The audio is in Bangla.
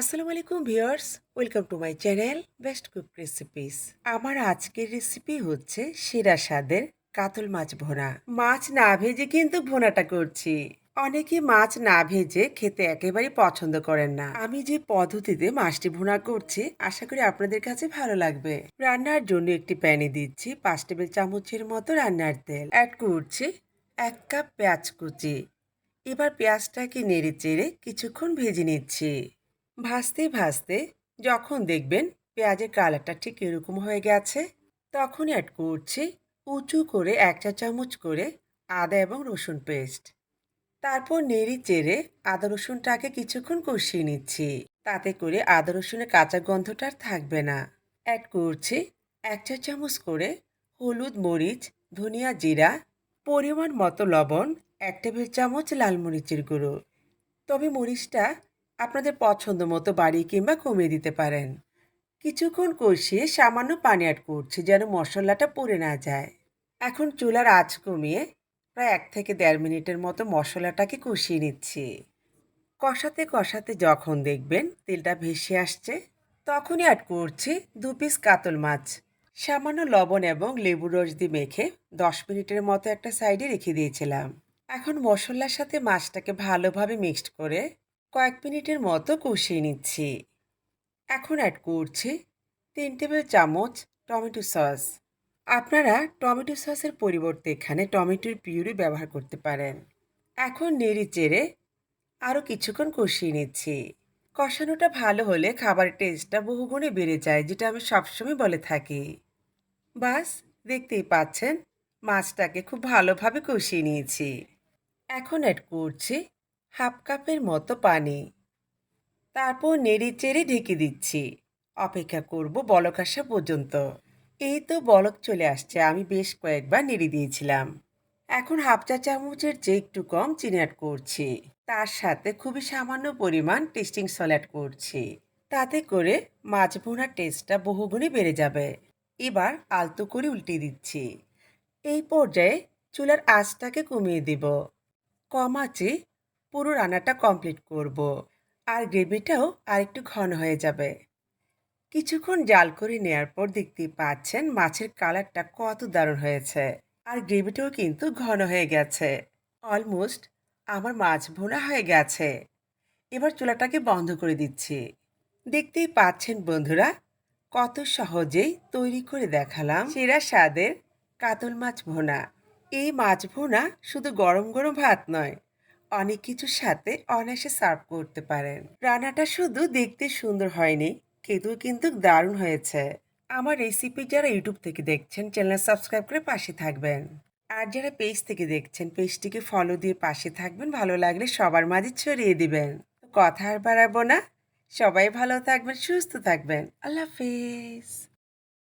আসসালামু আলাইকুম viewers, welcome to my channel best cook recipes. আমার আজকের রেসিপি হচ্ছে সেরা স্বাদের কাতল মাছ ভোনা। মাছ না ভেজে কিন্তু ভোনাটা করছি। অনেকে মাছ না ভেজে খেতে একেবারে পছন্দ করেন না। আমি যে পদ্ধতিতে মাছটি ভুনা করছি, আশা করি আপনাদের কাছে ভালো লাগবে। রান্নার জন্য একটি প্যানে দিচ্ছি পাঁচ টেবিল চামচের মতো রান্নার তেল। অ্যাড করছি এক কাপ পেঁয়াজ কুচি। এবার পেঁয়াজটাকে নেড়ে চেড়ে কিছুক্ষণ ভেজে নিচ্ছি। ভাজতে ভাজতে যখন দেখবেন পেঁয়াজের কালারটা ঠিক এরকম হয়ে গেছে তখন অ্যাড করছি উঁচু করে এক চা চামচ করে আদা এবং রসুন পেস্ট তারপর নেড়ি চেড়ে আদা রসুনটাকে কিছুক্ষণ কষিয়ে নিচ্ছি, তাতে করে আদা রসুনের কাঁচা গন্ধটা আর থাকবে না। অ্যাড করছি এক চা চামচ করে হলুদ মরিচ, ধনিয়া জিরা, পরিমাণ মতো লবণ, এক টেবিল চামচ লাল মরিচের গুঁড়ো। তবে মরিচটা আপনাদের পছন্দ মতো বাড়িয়ে কিংবা কমিয়ে দিতে পারেন। কিছুক্ষণ কষিয়ে সামান্য পানি অ্যাড করছি যেন মশলাটা পুড়ে না যায়। এখন চুলার আঁচ কমিয়ে প্রায় এক থেকে দেড় মিনিটের মতো মশলাটাকে কষিয়ে নিচ্ছি। কষাতে কষাতে যখন দেখবেন তেলটা ভেসে আসছে, তখনই অ্যাড করছি দু পিস কাতল মাছ। সামান্য লবণ এবং লেবু রস দিয়ে মেখে দশ মিনিটের মতো একটা সাইডে রেখে দিয়েছিলাম। এখন মশলার সাথে মাছটাকে ভালোভাবে মিক্সড করে কয়েক মিনিটের মতো কষিয়ে নিচ্ছি। এখন অ্যাড করছি তিন টেবিল চামচ টমেটো সস। আপনারা টমেটো সসের পরিবর্তে এখানে টমেটোর পিউরি ব্যবহার করতে পারেন। এখন নেড়ে চেড়ে আরও কিছুক্ষণ কষিয়ে নিচ্ছি। কষানোটা ভালো হলে খাবারের টেস্টটা বহুগুণে বেড়ে যায়, যেটা আমি সবসময় বলে থাকি। বাস, দেখতেই পাচ্ছেন, মাছটাকে খুব ভালোভাবে কষিয়ে নিয়েছি। এখন অ্যাড করছি হাফ কাপের মতো পানি। তারপর নেড়ে চেড়ে ঢেকে দিচ্ছি। অপেক্ষা করব বলক আসা পর্যন্ত। এই তো বলক চলে আসছে, আমি বেশ কয়েকবার নেড়ে দিয়েছিলাম। এখন হাফ চা চামচের চেয়ে একটু কম চিনি অ্যাড করছি। তার সাথে খুবই সামান্য পরিমাণ টেস্টিং সল অ্যাড করছি। তাতে করে মাছ ভুনার টেস্টটা বহুগুণে বেড়ে যাবে। এবার আলতো করে উল্টে দিচ্ছি। এই পর্যায়ে চুলার আঁচটাকে কমিয়ে দেব। কম আঁচে পুরো রান্নাটা কমপ্লিট করব। আর গ্রেভিটাও আর একটু ঘন হয়ে যাবে। কিছুক্ষণ জাল করে নেওয়ার পর দেখতেই পাচ্ছেন মাছের কালারটা কত দারুণ হয়েছে। আর গ্রেভিটাও কিন্তু ঘন হয়ে গেছে। অলমোস্ট আমার মাছ ভোনা হয়ে গেছে। এবার চুলাটাকে বন্ধ করে দিচ্ছি। দেখতেই পাচ্ছেন বন্ধুরা, কত সহজেই তৈরি করে দেখালাম সেরা স্বাদের কাতল মাছ ভোনা। এই মাছ ভোনা শুধু গরম গরম ভাত নয় অনেক কিছুর সাথে অনায়াসে সার্ভ করতে পারেন। রান্নাটা শুধু দেখতে সুন্দর হয়নি, খেতেও কিন্তু দারুণ হয়েছে। আমার রেসিপি যারা ইউটিউব থেকে দেখছেন চ্যানেল সাবস্ক্রাইব করে পাশে থাকবেন। আর যারা পেজ থেকে দেখছেন পেজটিকে ফলো দিয়ে পাশে থাকবেন, ভালো লাগলে সবার মাঝে ছড়িয়ে দিবেন। কথা আর বাড়াবো না। সবাই ভালো থাকবেন, সুস্থ থাকবেন। আল্লাহ হাফেজ।